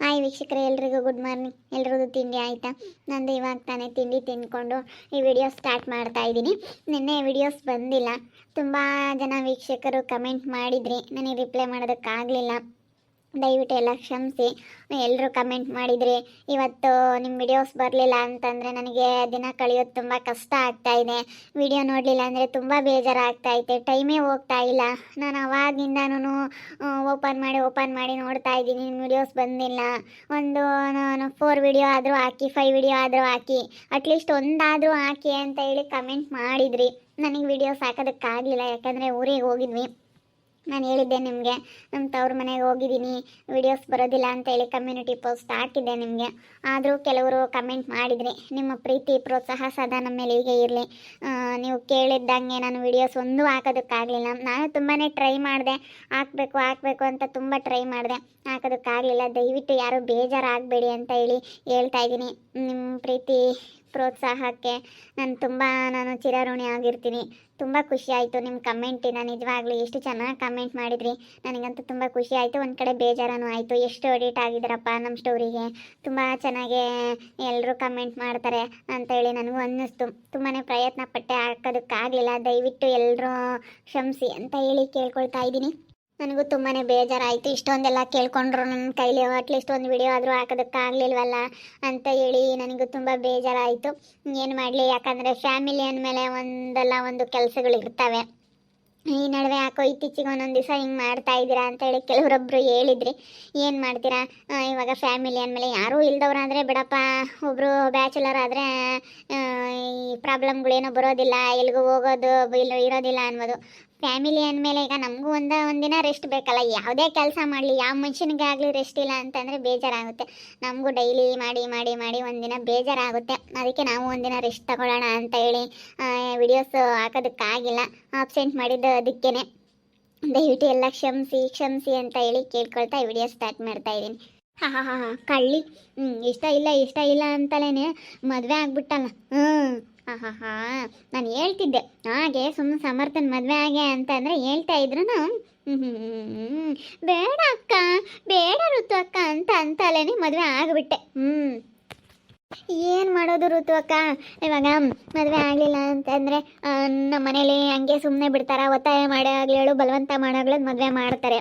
Hi ವೀಕ್ಷಕರೇ, ಎಲ್ರಿಗೂ good morning ಎಲ್ರಿಗೂ ತಿಂಡಿ ಆಯಿತಾ? ನಂದು ಇವಾಗ ತಾನೇ ತಿಂಡಿ ತಿಂದ್ಕೊಂಡು ಈ ವಿಡಿಯೋ ಸ್ಟಾರ್ಟ್ ಮಾಡ್ತಾ ಇದ್ದೀನಿ. ನಿನ್ನೆ ವಿಡಿಯೋಸ್ ಬಂದಿಲ್ಲ. ತುಂಬ ಜನ ವೀಕ್ಷಕರು ಕಮೆಂಟ್ ಮಾಡಿದ್ರಿ. ನನಗೆ ರಿಪ್ಲೈ ಮಾಡೋದಕ್ಕಾಗಲಿಲ್ಲ. ದಯವಿಟ್ಟು ಎಲ್ಲ ಕ್ಷಮಿಸಿ. ಎಲ್ಲರೂ ಕಮೆಂಟ್ ಮಾಡಿದ್ರಿ. ಇವತ್ತು ನಿಮ್ಮ ವಿಡಿಯೋಸ್ ಬರಲಿಲ್ಲ ಅಂತಂದರೆ ನನಗೆ ದಿನ ಕಳೆಯೋದು ತುಂಬ ಕಷ್ಟ ಆಗ್ತಾ ಇದೆ. ವಿಡಿಯೋ ನೋಡಲಿಲ್ಲ ಅಂದರೆ ತುಂಬ ಬೇಜಾರಾಗ್ತಾ ಟೈಮೇ ಹೋಗ್ತಾ ಇಲ್ಲ. ನಾನು ಅವಾಗಿಂದನೂ ಓಪನ್ ಮಾಡಿ ಓಪನ್ ಮಾಡಿ ನೋಡ್ತಾ ಇದ್ದೀನಿ. ನಿಮ್ಮ ವಿಡಿಯೋಸ್ ಬಂದಿಲ್ಲ. ಒಂದು, ನಾನು ಫೋರ್ ವಿಡಿಯೋ ಆದರೂ ಹಾಕಿ ಫೈವ್ ವಿಡಿಯೋ ಆದರೂ ಹಾಕಿ ಅಟ್ಲೀಸ್ಟ್ ಒಂದಾದರೂ ಹಾಕಿ ಅಂತ ಹೇಳಿ ಕಮೆಂಟ್ ಮಾಡಿದ್ರಿ. ನನಗೆ ವಿಡಿಯೋಸ್ ಹಾಕೋದಕ್ಕಾಗಲಿಲ್ಲ. ಯಾಕಂದರೆ ಊರಿಗೆ ಹೋಗಿದ್ವಿ. ನಾನು ಹೇಳಿದ್ದೆ ನಿಮಗೆ ನಮ್ಮ ತವ್ರ ಮನೆಗೆ ಹೋಗಿದ್ದೀನಿ ವಿಡಿಯೋಸ್ ಬರೋದಿಲ್ಲ ಅಂತ ಹೇಳಿ ಕಮ್ಯುನಿಟಿ ಪೋಸ್ಟ್ ಹಾಕಿದ್ದೆ ನಿಮಗೆ. ಆದರೂ ಕೆಲವರು ಕಮೆಂಟ್ ಮಾಡಿದ್ರಿ, ನಿಮ್ಮ ಪ್ರೀತಿ, ಪ್ರೋತ್ಸಾಹ ಸದಾ ನಮ್ಮ ಮೇಲೆ ಹೀಗೆ ಇರಲಿ. ನೀವು ಕೇಳಿದ್ದಂಗೆ ನಾನು ವಿಡಿಯೋಸ್ ಒಂದೂ ಹಾಕೋದಕ್ಕಾಗಲಿಲ್ಲ. ನಾನು ತುಂಬಾ ಟ್ರೈ ಮಾಡಿದೆ, ಹಾಕಬೇಕು ಹಾಕಬೇಕು ಅಂತ ತುಂಬ ಟ್ರೈ ಮಾಡಿದೆ. ಹಾಕೋದಕ್ಕಾಗಲಿಲ್ಲ. ದಯವಿಟ್ಟು ಯಾರೂ ಬೇಜಾರಾಗಬೇಡಿ ಅಂತ ಹೇಳಿ ಹೇಳ್ತಾ ಇದ್ದೀನಿ. ನಿಮ್ಮ ಪ್ರೀತಿ ಪ್ರೋತ್ಸಾಹಕ್ಕೆ ನಾನು ತುಂಬ, ನಾನು ಚಿರಋಣಿ ಆಗಿರ್ತೀನಿ. ತುಂಬ ಖುಷಿ ಆಯಿತು ನಿಮ್ಮ ನಾನು ನಿಜವಾಗ್ಲೂ ಎಷ್ಟು ಚೆನ್ನಾಗಿ ಕಮೆಂಟ್ ಮಾಡಿದ್ರಿ. ನನಗಂತೂ ತುಂಬ ಖುಷಿ ಆಯಿತು. ಒಂದು ಕಡೆ ಬೇಜಾರನೂ ಆಯಿತು. ಎಷ್ಟು ಎಡಿಟ್ ಆಗಿದ್ದಾರಪ್ಪ ನಮ್ಮ ಸ್ಟೋರಿಗೆ. ತುಂಬ ಚೆನ್ನಾಗಿ ಎಲ್ಲರೂ ಕಮೆಂಟ್ ಮಾಡ್ತಾರೆ ಅಂತೇಳಿ ನನಗೂ ಅನ್ನಿಸ್ತು. ತುಂಬಾ ಪ್ರಯತ್ನ ಪಟ್ಟೆ ಹಾಕೋದಕ್ಕಾಗಲಿಲ್ಲ. ದಯವಿಟ್ಟು ಎಲ್ಲರೂ ಕ್ಷಮಿಸಿ ಅಂತ ಹೇಳಿ ಕೇಳ್ಕೊಳ್ತಾ ಇದ್ದೀನಿ. ನನಗೂ ತುಂಬಾ ಬೇಜಾರಾಯಿತು. ಇಷ್ಟೊಂದೆಲ್ಲ ಕೇಳ್ಕೊಂಡ್ರು ನನ್ನ ಕೈಲಿ ಅಟ್ಲೀಸ್ಟ್ ಒಂದು ವಿಡಿಯೋ ಆದರೂ ಹಾಕೋದಕ್ಕಾಗಲಿಲ್ವಲ್ಲ ಅಂತ ಹೇಳಿ ನನಗೂ ತುಂಬ ಬೇಜಾರಾಯಿತು. ಏನು ಮಾಡಲಿ, ಯಾಕಂದರೆ ಫ್ಯಾಮಿಲಿ ಅಂದಮೇಲೆ ಒಂದಲ್ಲ ಒಂದು ಕೆಲಸಗಳು ಇರ್ತವೆ. ಈ ನಡುವೆ ಯಾಕೋ ಇತ್ತೀಚೆಗೆ ಒಂದೊಂದು ದಿವಸ ಹಿಂಗೆ ಮಾಡ್ತಾ ಇದ್ದೀರಾ ಅಂತೇಳಿ ಕೆಲವರೊಬ್ಬರು ಹೇಳಿದ್ರಿ. ಏನು ಮಾಡ್ತೀರಾ? ಇವಾಗ ಫ್ಯಾಮಿಲಿ ಅಂದಮೇಲೆ ಯಾರೂ ಇಲ್ದವ್ರಾದರೆ ಬಿಡಪ್ಪ ಒಬ್ಬರು ಬ್ಯಾಚುಲರ್ ಆದರೆ ಈ ಪ್ರಾಬ್ಲಮ್ಗಳೇನೂ ಬರೋದಿಲ್ಲ ಎಲ್ಲಿಗೂ ಹೋಗೋದು, ಇಲ್ಲ ಇರೋದಿಲ್ಲ ಅನ್ನೋದು. ಫ್ಯಾಮಿಲಿ ಅಂದಮೇಲೆ ಈಗ ನಮಗೂ ಒಂದ ಒಂದಿನ ರೆಸ್ಟ್ ಬೇಕಲ್ಲ. ಯಾವುದೇ ಕೆಲಸ ಮಾಡಲಿ, ಯಾವ ಮನುಷ್ಯನಿಗಾಗಲಿ ರೆಸ್ಟ್ ಇಲ್ಲ ಅಂತಂದರೆ ಬೇಜಾರಾಗುತ್ತೆ. ನಮಗೂ ಡೈಲಿ ಮಾಡಿ ಮಾಡಿ ಮಾಡಿ ಒಂದಿನ ಬೇಜಾರಾಗುತ್ತೆ. ಅದಕ್ಕೆ ನಾವು ಒಂದಿನ ರೆಸ್ಟ್ ತಗೊಳ್ಳೋಣ ಅಂತ ಹೇಳಿ ವಿಡಿಯೋಸ್ ಹಾಕೋದಕ್ಕಾಗಿಲ್ಲ. ಆಬ್ಸೆಂಟ್ ಮಾಡಿದ್ದು ಅದಕ್ಕೇನೆ ದಯವಿಟ್ಟು ಎಲ್ಲ ಕ್ಷಮಿಸಿ ಕ್ಷಮಿಸಿ ಅಂತ ಹೇಳಿ ಕೇಳ್ಕೊಳ್ತಾ ವಿಡಿಯೋ ಸ್ಟಾರ್ಟ್ ಮಾಡ್ತಾ ಇದ್ದೀನಿ. ಹಾ ಹಾ ಹಾ ಕಳ್ಳಿ. ಹ್ಞೂ ಇಷ್ಟ ಇಲ್ಲ ಇಷ್ಟ ಇಲ್ಲ ಅಂತಲೇ ಮದುವೆ ಆಗ್ಬಿಟ್ಟಲ್ಲ. ಹ್ಞೂ ಹಾ ಹಾ ನಾನು ಹೇಳ್ತಿದ್ದೆ. ಹಾಗೆ ಸುಮ್ಮನೆ ಸಮರ್ಥನ್ ಮದುವೆ ಆಗೆ ಅಂತಂದರೆ ಹೇಳ್ತಾ ಇದ್ರು ಬೇಡ ಅಕ್ಕ, ಬೇಡ ಋತು ಅಕ್ಕ ಅಂತ ಅಂತಲೇನೆ ಮದುವೆ ಆಗಿಬಿಟ್ಟೆ. ಹ್ಞೂ ಏನು ಮಾಡೋದು ಋತು ಅಕ್ಕ? ಇವಾಗ ಮದುವೆ ಆಗಲಿಲ್ಲ ಅಂತಂದರೆ ನಮ್ಮ ಮನೇಲಿ ಹಂಗೆ ಸುಮ್ಮನೆ ಬಿಡ್ತಾರ, ಒತ್ತಾಯ ಮಾಡೇ ಆಗಲಿ ಹೇಳು, ಬಲವಂತ ಮಾಡಾಗ್ಲೂ ಮದುವೆ ಮಾಡ್ತಾರೆ.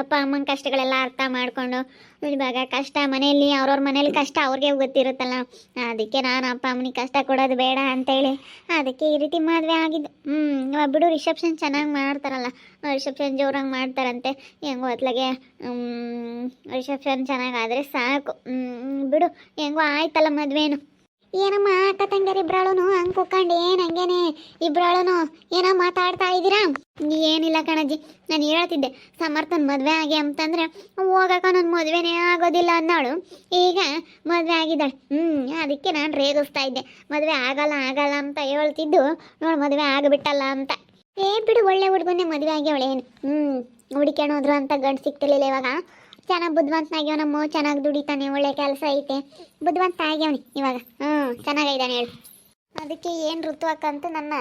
ಅಪ್ಪ, ಅಮ್ಮನ ಕಷ್ಟಗಳೆಲ್ಲ ಅರ್ಥ ಮಾಡಿಕೊಂಡು ಇವಾಗ ಕಷ್ಟ ಮನೆಯಲ್ಲಿ, ಅವ್ರವ್ರ ಮನೇಲಿ ಕಷ್ಟ ಅವ್ರಿಗೆ ಗೊತ್ತಿರುತ್ತಲ್ಲ. ಅದಕ್ಕೆ ನಾನು ಅಪ್ಪ, ಅಮ್ಮನಿಗೆ ಕಷ್ಟ ಕೊಡೋದು ಬೇಡ ಅಂತೇಳಿ ಅದಕ್ಕೆ ಈ ರೀತಿ ಮದುವೆ ಆಗಿದ್ದು. ಹ್ಞೂ ಬಿಡು, ರಿಸೆಪ್ಷನ್ ಚೆನ್ನಾಗಿ ಮಾಡ್ತಾರಲ್ಲ. ರಿಸೆಪ್ಷನ್ ಜೋರಾಗಿ ಮಾಡ್ತಾರಂತೆ. ಹೆಂಗೋ ಅತ್ಲಾಗೆ ರಿಸೆಪ್ಷನ್ ಚೆನ್ನಾಗಾದರೆ ಸಾಕು. ಬಿಡು, ಹೆಂಗೋ ಆಯ್ತಲ್ಲ ಮದುವೆನು. ಏನಮ್ಮ ಅಕ್ಕ ತಂಗರ್ ಇಬ್ರಾಳುನು? ಹಂಗೆ ಕುತ್ಕೊಂಡು, ಏನು ಹಂಗೇನೆ? ಇಬ್ರಾಳುನು, ಏನೋ ಮಾತಾಡ್ತಾ ಇದ್ದೀರಾ ಏನಿಲ್ಲ ಕಣಜ್ಜಿ, ನಾನು ಹೇಳ್ತಿದ್ದೆ, ಸಮರ್ಥನ್ ಮದುವೆ ಆಗಿ ಅಂತಂದ್ರೆ ಹೋಗಕ್ಕ ನನ್ನ ಮದುವೆನೇ ಆಗೋದಿಲ್ಲ ಅನ್ನೋಳು ಈಗ ಮದುವೆ ಆಗಿದ್ದಾಳೆ. ಹ್ಞೂ ಅದಕ್ಕೆ ನಾನು ರೇಗಿಸ್ತಾ ಇದ್ದೆ. ಮದುವೆ ಆಗಲ್ಲ ಆಗಲ್ಲ ಅಂತ ಹೇಳ್ತಿದ್ದು. ನೋಡು ಮದುವೆ ಆಗಿಬಿಟ್ಟಲ್ಲ ಅಂತ. ಏ ಬಿಡು ಒಳ್ಳೆ ಹುಡುಗನೇ ಮದುವೆ ಆಗ್ಯಾವಳೆ ಏನು ಹ್ಞೂ ಹುಡುಕ್ಯಾಣೋದ್ರು ಅಂತ ಗಂಡು ಸಿಗ್ತಿರ್ಲಿಲ್ಲ ಇವಾಗ. ಚೆನ್ನಾಗಿ ಬುದ್ಧಿವಂತನಾಗ್ಯವ ನಮ್ಮ ಚೆನ್ನಾಗಿ ದುಡಿತಾನೆ, ಒಳ್ಳೆ ಕೆಲಸ ಐತೆ. ಬುದ್ಧಿವಂತ ಆಗ್ಯವನಿ ಇವಾಗ. ಹ್ಞೂ ಚೆನ್ನಾಗಿದ್ದಾನೆ ಹೇಳು. ಅದಕ್ಕೆ ಏನು ಋತು ಅಕ್ಕಂತ ನನ್ನ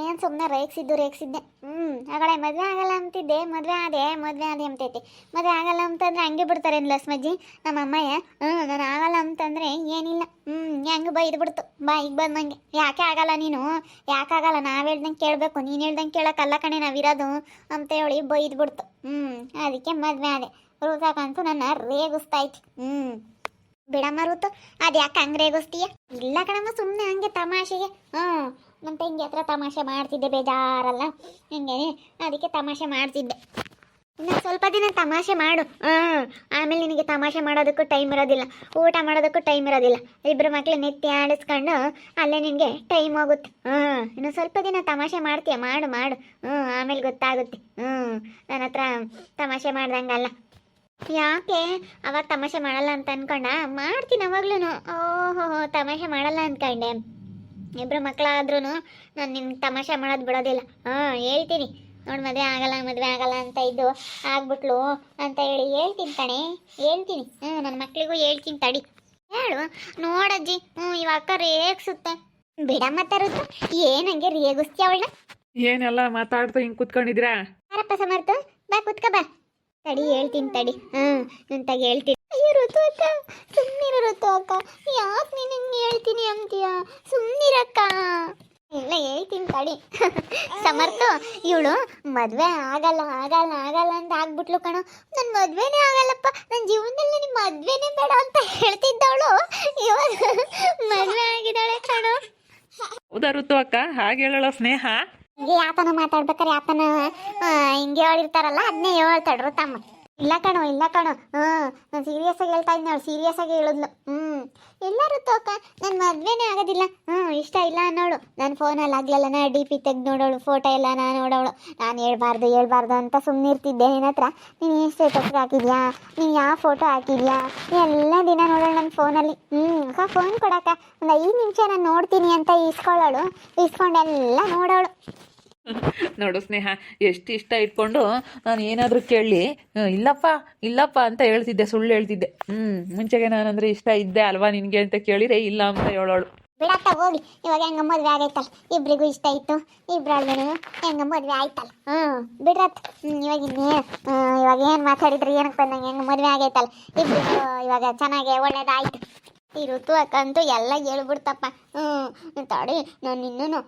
ಏನು ಸುಮ್ಮನೆ ರೇಗಿಸಿದ್ದು, ರೇಗಿಸಿದ್ದೆ. ಹ್ಞೂ ಆಗಳೇ ಮದುವೆ ಆಗಲ್ಲ ಅಂತಿದ್ದೆ, ಮದುವೆ ಆದೆ ಮದುವೆ ಆದೆ ಅಂತೈತೆ. ಮದುವೆ ಆಗಲ್ಲ ಅಂತಂದ್ರೆ ಹಂಗೆ ಬಿಡ್ತಾರೆ ಲಸ್ಮಜ್ಜಿ ನಮ್ಮ ಅಮ್ಮಯ್ಯ ಹ್ಞೂ ನಾನು ಆಗಲ್ಲ ಅಂತಂದರೆ ಏನಿಲ್ಲ. ಹ್ಞೂ ಹೆಂಗೆ ಬೈದು ಬಿಡ್ತು. ಬಾ ಬಂದಂಗೆ ಯಾಕೆ ಆಗಲ್ಲ ನೀನು? ಯಾಕೆ ಆಗಲ್ಲ? ನಾವು ಹೇಳ್ದಂಗೆ ಕೇಳಬೇಕು, ನೀನು ಹೇಳ್ದಂಗೆ ಕೇಳೋಕ್ಕಲ್ಲ ಕಣೆ ನಾವಿರೋದು ಅಂತ ಹೇಳಿ ಬೈದು ಬಿಡ್ತು. ಹ್ಞೂ ಅದಕ್ಕೆ ಮದುವೆ ಆದೆ. ಋತಕ್ಕಂತೂ ನನ್ನ ರೇಗಿಸ್ತಾಯ್ತು. ಹ್ಞೂ ಬಿಡಮ್ಮ ಋತು, ಅದು ಯಾಕೆ ಹಂಗೆ ರೇಗಿಸ್ತೀಯ? ಇಲ್ಲ ಕಣಮ್ಮ ಸುಮ್ಮನೆ ಹಂಗೆ ತಮಾಷೆಗೆ. ಹ್ಞೂ ನಮ್ಮ ತಂಗಿ ಹತ್ರ ತಮಾಷೆ ಮಾಡ್ತಿದ್ದೆ, ಬೇಜಾರಲ್ಲ. ಹಿಂಗೇನೆ ಅದಕ್ಕೆ ತಮಾಷೆ ಮಾಡ್ತಿದ್ದೆ. ಇನ್ನು ಸ್ವಲ್ಪ ದಿನ ತಮಾಷೆ ಮಾಡು. ಹಾಂ, ಆಮೇಲೆ ನಿನಗೆ ತಮಾಷೆ ಮಾಡೋದಕ್ಕೂ ಟೈಮ್ ಇರೋದಿಲ್ಲ. ಊಟ ಮಾಡೋದಕ್ಕೂ ಟೈಮ್ ಇರೋದಿಲ್ಲ. ಇಬ್ಬರು ಮಕ್ಕಳು ನೆತ್ತಿ ಆಡಿಸ್ಕೊಂಡು ಅಲ್ಲೇ ನಿನಗೆ ಟೈಮ್ ಹೋಗುತ್ತೆ. ಹಾಂ, ಇನ್ನು ಸ್ವಲ್ಪ ದಿನ ತಮಾಷೆ ಮಾಡ್ತೀಯ? ಮಾಡು ಮಾಡು. ಹ್ಞೂ ಆಮೇಲೆ ಗೊತ್ತಾಗುತ್ತೆ. ಹ್ಞೂ ನನ್ನ ಹತ್ರ ತಮಾಷೆ ಮಾಡ್ದಂಗಲ್ಲ. ಯಾಕೆ? ಅವಾಗ ತಮಾಷೆ ಮಾಡಲ್ಲ ಅಂತ ಅನ್ಕೊಂಡ? ಮಾಡ್ತೀನಿ ಅವಾಗ್ಲೂ ಓಹೋ ತಮಾಷೆ ಮಾಡಲ್ಲ ಅನ್ಕೊಂಡೆ. ಇಬ್ರು ಮಕ್ಕಳಾದ್ರೂ ನಾನು ನಿಮ್ಗೆ ತಮಾಷೆ ಮಾಡೋದು ಬಿಡೋದಿಲ್ಲ. ಹಾಂ ಹೇಳ್ತೀನಿ. ನೋಡಿ ಮದುವೆ ಆಗಲ್ಲ ಮದುವೆ ಆಗಲ್ಲ ಅಂತ ಇದ್ದು ಆಗ್ಬಿಟ್ಲು ಅಂತ ಹೇಳಿ ಹೇಳ್ತೀನಿ ಕಣೆ. ಹೇಳ್ತೀನಿ. ಹ್ಞೂ ನನ್ನ ಮಕ್ಳಿಗೂ ಹೇಳ್ತೀನಿ ತಡಿ. ಹೇಳು. ನೋಡಜ್ಜಿ ಹ್ಞೂ ಇವಾಗ ಅಕ್ಕ ರೇಗ್ಸುತ್ತೆ ಬಿಡಮ್ಮ ತರುತ್ತ ಏನಂಗೆ ರೇಗಿಸ್ತೀಯ ಅವಳನ್ನ? ಏನೆಲ್ಲ ಮಾತಾಡ್ತಾ ಹಿಂಗೆ ಕುತ್ಕೊಂಡಿದ್ರಾ ಯಾರಪ್ಪ ಸಮರ್ಥ? ಬಾ ಕುತ್ಕ ಬಾ. ತಡಿ ಹೇಳ್ತೀನಿ ತಡಿ. ಹ್ಞೂ ತಗ ಹೇಳ್ತೀನಿ. ಅಯ್ಯೋ ಋತು ಅಕ್ಕ ಸುಮ್ಮನಿರು ಋತು ಅಕ್ಕ. ಯಾಕೆ ನೀನು ಹಿಂಗೆ ಹೇಳ್ತೀನಿ ಅಂತೀಯ? ಸುಮ್ಮನಿರಕ್ಕ ಇಲ್ಲ ಹೇಳ್ತೀನಿ ತಡಿ. ಸಮರ್ಥ ಇವಳು ಮದುವೆ ಆಗಲ್ಲ ಆಗಲ್ಲ ಆಗಲ್ಲ ಅಂತ ಆಗ್ಬಿಟ್ಲು ಕಣೋ. ನನ್ನ ಮದುವೆನೇ ಆಗಲ್ಲಪ್ಪ. ನನ್ನ ಜೀವನದಲ್ಲಿ ನಿಮ್ಮ ಮದುವೆನೇ ಬೇಡ ಅಂತ ಹೇಳ್ತಿದ್ದವಳು. ಇವಾಗ ಮದುವೆ ಆಗಿದ್ದಾಳೆ ಕಣ. ಹೌದಾ ಋತು ಅಕ್ಕ? ಹಾಗೆ ಹೇಳೋಳ ಸ್ನೇಹ? ಹಿಂಗೆ ಯಾತನ ಮಾತಾಡ್ಬೇಕಾರೆ ಯಾತನ ಹಿಂಗೆ ಹೇಳಿರ್ತಾರಲ್ಲ ಅದನ್ನೇ ಹೇಳ್ತಾಡ್ರು ತಮ್ಮ. ಇಲ್ಲ ಕಣೋ ಇಲ್ಲ ಕಣೋ. ಹ್ಞೂ ನಾನು ಸೀರಿಯಸ್ ಆಗಿ ಹೇಳ್ತಾ ಇದ್ದೆ ಅವಳು ಸೀರಿಯಸ್ ಆಗಿ ಹೇಳಿದ್ಲು. ಹ್ಞೂ ಎಲ್ಲರೂ ತೋಕ ನನ್ನ ಮದುವೆನೇ ಆಗೋದಿಲ್ಲ. ಹ್ಞೂ ಇಷ್ಟ ಇಲ್ಲ ಅನ್ನೋಳು. ನನ್ನ ಫೋನಲ್ಲಿ ಆಗ್ಲಲ್ಲ, ನಾ ಡಿ ಪಿ ತೆಗ್ದು ನೋಡೋಳು ಫೋಟೋ ಎಲ್ಲ ನಾನು ನೋಡೋಳು. ನಾನು ಹೇಳ್ಬಾರ್ದು ಹೇಳ್ಬಾರ್ದು ಅಂತ ಸುಮ್ಮನೆ ಇರ್ತಿದ್ದೆ. ನಿನ್ನ ಹತ್ರ ನೀನು ಏನು ಸ್ಟೇಟಸ್ಗೆ ಹಾಕಿದ್ಯಾ? ನೀನು ಯಾವ ಫೋಟೋ ಹಾಕಿದ್ಯಾ? ಎಲ್ಲ ದಿನ ನೋಡೋಳು ನನ್ನ ಫೋನಲ್ಲಿ ಹ್ಞೂ ಅಕ್ಕ ಫೋನ್ ಕೊಡಕ್ಕ. ಒಂದು ಐದು ನಿಮಿಷ ನಾನು ನೋಡ್ತೀನಿ ಅಂತ ಇಸ್ಕೊಳ್ಳೋಳು ಇಸ್ಕೊಂಡೆಲ್ಲ ನೋಡೋಳು. ನೋಡು ಸ್ನೇಹ ಎಷ್ಟು ಇಷ್ಟ ಇಟ್ಕೊಂಡು ನಾನು ಏನಾದರೂ ಕೇಳಿ ಇಲ್ಲಪ್ಪ ಇಲ್ಲಪ್ಪ ಅಂತ ಹೇಳ್ತಿದ್ದೆ ಸುಳ್ಳು ಹೇಳ್ತಿದ್ದೆ. ಹ್ಞೂ ಮುಂಚೆಗೆ ನಾನಂದ್ರೆ ಇಷ್ಟ ಇದ್ದೆ ಅಲ್ವಾ ನಿನಗೆ ಅಂತ ಕೇಳಿದ್ರೆ ಇಲ್ಲ ಅಂತ ಹೇಳೋಳು. ಬಿಡತ್ತ ಹೋಗ್ಲಿ. ಇವಾಗ ಹೆಂಗ ಮದ್ವೆ ಆಗೈತಲ್ಲ. ಇಬ್ರಿಗೂ ಇಷ್ಟ ಇತ್ತು. ಇಬ್ರಲ್ವೇನು ಹೆಂಗ ಮದ್ವೆ ಆಯ್ತಲ್ಲ. ಹ್ಞೂ ಬಿಡ್ರತ್. ಇವಾಗ ಇನ್ನೇ ಹ್ಮ್, ಇವಾಗ ಏನು ಮಾತಾಡಿದ್ರಿ ಏನಕ್ಕೆ ಬಂದಂಗೆ ಹೆಂಗ ಮದ್ವೆ ಆಗೈತಲ್ಲ. ಇಬ್ರಿಗೂ ಇವಾಗ ಚೆನ್ನಾಗೆ ಒಳ್ಳೇದಾಯ್ತು. ಈ ಋತು ಅಕ್ಕಂತೂ ಎಲ್ಲ ಹೇಳ್ಬಿಡ್ತಪ್ಪ. ಹ್ಞೂ ತಡಿ, ನಾನು ಇನ್ನೂ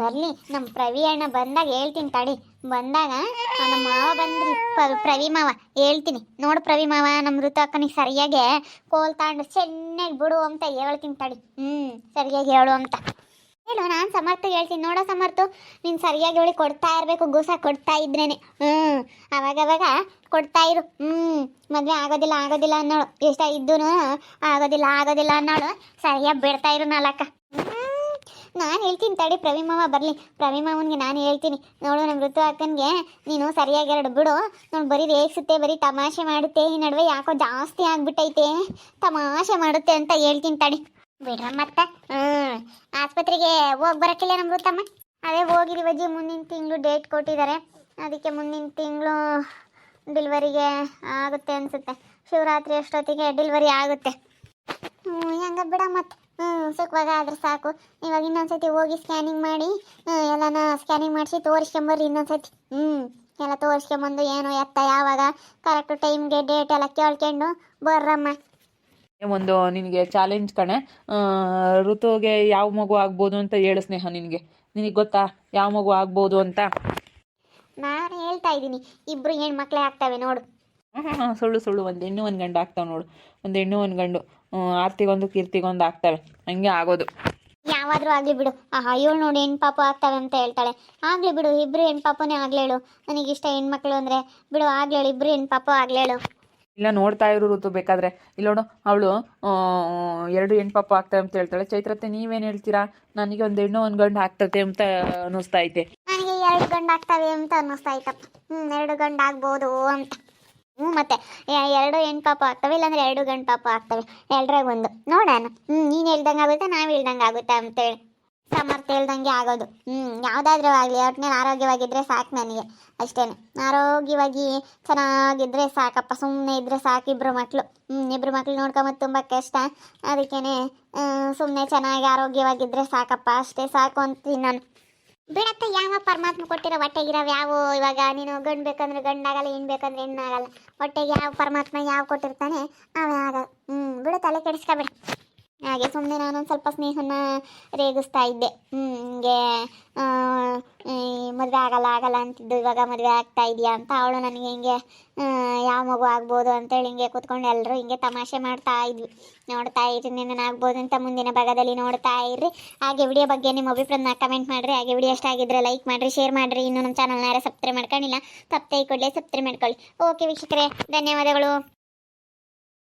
ಬರಲಿ. ನಮ್ಮ ಪ್ರವಿ ಅಣ್ಣ ಬಂದಾಗ ಹೇಳ್ತೀನಿ ತಡಿ. ಬಂದಾಗ ನಮ್ಮ ಮಾವ ಬಂದ್ರಿ. ಪ್ರವಿ ಮಾವ, ಹೇಳ್ತೀನಿ. ನೋಡು ಪ್ರವಿ ಮಾವ ನಮ್ಮ ಋತು ಅಕ್ಕನಿಗೆ ಸರಿಯಾಗಿ ಕೋಲ್ ತಗೊಂಡು ಚೆನ್ನಾಗಿ ಬಿಡು ಅಂತ ಹೇಳ್ತೀನಿ ತಡಿ. ಹ್ಞೂ, ಸರಿಯಾಗಿ ಹೇಳು ಅಂತ. ಹೇಳು ನಾನು ಸಮರ್ಥ ಹೇಳ್ತೀನಿ. ನೋಡೋ ಸಮರ್ಥು, ನೀನು ಸರಿಯಾಗಿ ಹೇಳಿ ಕೊಡ್ತಾ ಇರಬೇಕು, ಗೂಸ ಕೊಡ್ತಾ ಇದ್ರೇನೆ. ಹ್ಞೂ ಅವಾಗವಾಗ ಕೊಡ್ತಾ ಇರು. ಹ್ಞೂ ಮದುವೆ ಆಗೋದಿಲ್ಲ ಆಗೋದಿಲ್ಲ ಅನ್ನೋಳು. ಇಷ್ಟ ಇದ್ದೂ ಆಗೋದಿಲ್ಲ ಆಗೋದಿಲ್ಲ ಅನ್ನೋಳು. ಸರಿಯಾಗಿ ಬಿಡ್ತಾ ಇರು ನಾಲ್ಕ ನಾನು ಹೇಳ್ತೀನಿ ತಡಿ ಪ್ರವಿ ಮಾವ ಬರಲಿ. ಪ್ರವಿ ಮಾವನಿಗೆ ನಾನು ಹೇಳ್ತೀನಿ. ನೋಡು ನಮ್ಮ ಋತು ಅಕ್ಕನಿಗೆ, ನೀನು ಸರಿಯಾಗಿ ಎರಡು ಬಿಡು. ನೋಡಿ, ಬರೀ ರೇಗಿಸುತ್ತೆ, ಬರೀ ತಮಾಷೆ ಮಾಡುತ್ತೆ. ಈ ನಡುವೆ ಯಾಕೋ ಜಾಸ್ತಿ ಆಗ್ಬಿಟ್ಟೈತೆ. ತಮಾಷೆ ಮಾಡುತ್ತೆ ಅಂತ ಹೇಳ್ತೀನಿ ತಡಿ. ಬಿಡ್ರ ಮತ್ತೆ ಹ್ಞೂ ಆಸ್ಪತ್ರೆಗೆ ಹೋಗಿ ಬರಕಿಲ್ಲ ನಮ್ಮ ಅದೇ ಹೋಗಿರಿ ಅಜ್ಜಿ, ಮುಂದಿನ ತಿಂಗಳು ಡೇಟ್ ಕೊಟ್ಟಿದ್ದಾರೆ ಅದಕ್ಕೆ ಮುಂದಿನ ತಿಂಗಳು ಡೆಲಿವರಿಗೆ ಆಗುತ್ತೆ ಅನಿಸುತ್ತೆ. ಶಿವರಾತ್ರಿ ಅಷ್ಟೊತ್ತಿಗೆ ಡೆಲಿವರಿ ಆಗುತ್ತೆ. ಹ್ಞೂ ಹೆಂಗ ಬಿಡ ಮತ್ತೆ ಹ್ಞೂ ಸುಖವಾಗ ಆದ್ರೆ ಸಾಕು. ಇವಾಗ ಇನ್ನೊಂದ್ಸತಿ ಹೋಗಿ ಸ್ಕ್ಯಾನಿಂಗ್ ಮಾಡಿ ಎಲ್ಲನ ಸ್ಕ್ಯಾನಿಂಗ್ ಮಾಡಿಸಿ ತೋರಿಸ್ಕೊಂಬರ್ರಿ ಇನ್ನೊಂದ್ಸತಿ. ಹ್ಞೂ ಎಲ್ಲ ತೋರಿಸ್ಕೊಂಬಂದು ಏನು ಎತ್ತ ಯಾವಾಗ ಕರೆಕ್ಟ್ ಟೈಮ್ಗೆ ಡೇಟ್ ಎಲ್ಲ ಕೇಳ್ಕೊಂಡು ಬರ್ರಮ್ಮ. ಒಂದು ನಿನಗೆ ಚಾಲೆಂಜ್ ಕಣೆ. ಋತುಗೆ ಯಾವ ಮಗು ಆಗ್ಬೋದು ಅಂತ ಹೇಳು ಸ್ನೇಹ ನಿನಗೆ. ನಿನಗೆ ಗೊತ್ತಾ ಯಾವ ಮಗು ಆಗ್ಬೋದು ಅಂತ? ನಾನು ಹೇಳ್ತಾ ಇದ್ದೀನಿ ಇಬ್ರು ಹೆಣ್ಮಕ್ಳೇ ಆಗ್ತವೆ ನೋಡು. ಹಾಂ ಹಾಂ ಸುಳ್ಳು ಸುಳ್ಳು. ಒಂದು ಹೆಣ್ಣು ಒಂದು ಗಂಡು ಆಗ್ತಾವೆ ನೋಡು. ಒಂದು ಹೆಣ್ಣು ಒಂದು ಗಂಡು. ಆರ್ತಿಗೊಂದು ಕೀರ್ತಿಗೊಂದು ಆಗ್ತವೆ. ಹಂಗೆ ಆಗೋದು. ಯಾವಾದ್ರೂ ಆಗಲಿ ಬಿಡು. ಆಹಾ ಇವಳು ನೋಡಿ ಹೆಣ್ಣು ಪಾಪು ಆಗ್ತವೆ ಅಂತ ಹೇಳ್ತಾಳೆ. ಆಗ್ಲಿ ಬಿಡು ಇಬ್ರು ಹೆಣ್ಣು ಪಾಪನೇ ಆಗ್ಲೇಳು. ನನಗಿಷ್ಟ ಹೆಣ್ಮಕ್ಳು ಅಂದರೆ ಬಿಡು ಆಗ್ಲೇಳು ಇಬ್ರು ಹೆಣ್ಣು ಪಾಪು ಆಗ್ಲೇಳು. ಇಲ್ಲ ನೋಡ್ತಾ ಇರೋ ಋತು ಬೇಕಾದ್ರೆ. ಇಲ್ಲ ನೋಡು, ಅವಳು ಎರಡು ಹೆಣ್ಣು ಪಾಪ ಆಗ್ತವೆ ಅಂತ ಹೇಳ್ತಾಳೆ. ಚೈತ್ರತೆ ನೀವೇನು ಹೇಳ್ತೀರಾ? ನನಗೆ ಒಂದು ಹೆಣ್ಣು, ಒಂದು ಗಂಡು ಆಗ್ತದೆ ಅಂತ ಅನ್ನಿಸ್ತಾ ಐತೆ ನನಗೆ ಎರಡು ಗಂಡು ಆಗ್ತವೆ ಅಂತ ಅನ್ನಿಸ್ತಾ ಐತಪ್ಪ ಹ್ಞೂ ಎರಡು ಗಂಡು ಆಗ್ಬೋದು ಅಂತ. ಹ್ಞೂ ಮತ್ತೆ ಎರಡು ಹೆಣ್ಣು ಪಾಪ ಆಗ್ತವೆ, ಇಲ್ಲಾಂದ್ರೆ ಎರಡು ಗಂಡು ಪಾಪ ಆಗ್ತವೆ. ಎರಡರಾಗ ಒಂದು. ನೋಡೋಣ. ಹ್ಞೂ ನೀನು ಹೇಳ್ದಂಗೆ ಆಗುತ್ತೆ, ನಾವು ಹೇಳ್ದಂಗೆ ಆಗುತ್ತೆ ಅಂತೇಳಿ ಸಮರ್ಥ ಹೇಳ್ದಂಗೆ ಆಗೋದು. ಹ್ಞೂ ಯಾವುದಾದ್ರೂ ಆಗಲಿ ಒಟ್ಟಿನಲ್ಲಿ ಆರೋಗ್ಯವಾಗಿದ್ದರೆ ಸಾಕು ನನಗೆ. ಅಷ್ಟೇ ಆರೋಗ್ಯವಾಗಿ ಚೆನ್ನಾಗಿದ್ದರೆ ಸಾಕಪ್ಪ ಸುಮ್ಮನೆ ಇದ್ದರೆ ಸಾಕು ಇಬ್ಬರು ಮಕ್ಕಳು ಹ್ಞೂ ಇಬ್ಬರು ಮಕ್ಕಳು ನೋಡ್ಕೊಂಬತ್ತು ತುಂಬ ಕಷ್ಟ. ಅದಕ್ಕೇ ಸುಮ್ಮನೆ ಚೆನ್ನಾಗಿ ಆರೋಗ್ಯವಾಗಿದ್ದರೆ ಸಾಕಪ್ಪ, ಅಷ್ಟೇ ಸಾಕು ಅಂತೀನಿ ನಾನು. ಬಿಡತ್ತೆ, ಯಾವ ಪರಮಾತ್ಮ ಕೊಟ್ಟಿರೋ ಹೊಟ್ಟೆಗಿರೋವು ಯಾವ? ಇವಾಗ ನೀನು ಗಂಡು ಬೇಕಂದ್ರೆ ಗಂಡಾಗಲ್ಲ ಹೆಣ್ಣು ಬೇಕಂದ್ರೆ ಹೆಣ್ಣಾಗಲ್ಲ. ಹೊಟ್ಟೆಗೆ ಯಾವ ಪರಮಾತ್ಮ ಯಾವ ಕೊಟ್ಟಿರ್ತಾನೆ, ಅವೇ ಆಗ ಹ್ಞೂ ಬಿಡು, ತಲೆ ಕೆಡಿಸ್ಕೊಬೇಡಿ. ಹಾಗೆ ಸುಮ್ಮನೆ ನಾನೊಂದು ಸ್ವಲ್ಪ ಸ್ನೇಹನ ರೇಗಿಸ್ತಾ ಇದ್ದೆ. ಹಿಂಗೆ ಮದುವೆ ಆಗಲ್ಲ ಆಗಲ್ಲ ಅಂತಿದ್ದು, ಇವಾಗ ಮದುವೆ ಆಗ್ತಾ ಇದೆಯಾ ಅಂತ ಅವಳು ನನಗೆ ಹಿಂಗೆ ಯಾವ ಮಗು ಆಗ್ಬೋದು ಅಂತೇಳಿ ಹಿಂಗೆ ಕೂತ್ಕೊಂಡು ಎಲ್ಲರೂ ಹಿಂಗೆ ತಮಾಷೆ ಮಾಡ್ತಾ ಇದ್ವಿ. ನೋಡ್ತಾ ಇರಿ ನಿನ್ನ ಆಗ್ಬೋದು ಅಂತ ಮುಂದಿನ ಭಾಗದಲ್ಲಿ ನೋಡ್ತಾ ಇರ್ರಿ. ಹಾಗೆ ವಿಡಿಯೋ ಬಗ್ಗೆ ನಿಮ್ಮ ಅಭಿಪ್ರಾಯನ ಕಮೆಂಟ್ ಮಾಡಿರಿ. ಹಾಗೆ ವಿಡಿಯೋ ಇಷ್ಟ ಆಗಿದ್ರೆ ಲೈಕ್ ಮಾಡಿರಿ ಶೇರ್ ಮಾಡಿರಿ. ಇನ್ನೂ ನಮ್ಮ ಚಾನಲ್ನ ಯಾರು ಸಬ್ಸ್ಕ್ರೈಬ್ ಮಾಡ್ಕೊಂಡಿಲ್ಲ ತಪ್ಪೇ ಕೊಡಲೇ ಸಬ್ಸ್ಕ್ರೈಬ್ ಮಾಡ್ಕೊಳ್ಳಿ. ಓಕೆ ವೀಕ್ಷಕರೇ, ಧನ್ಯವಾದಗಳು.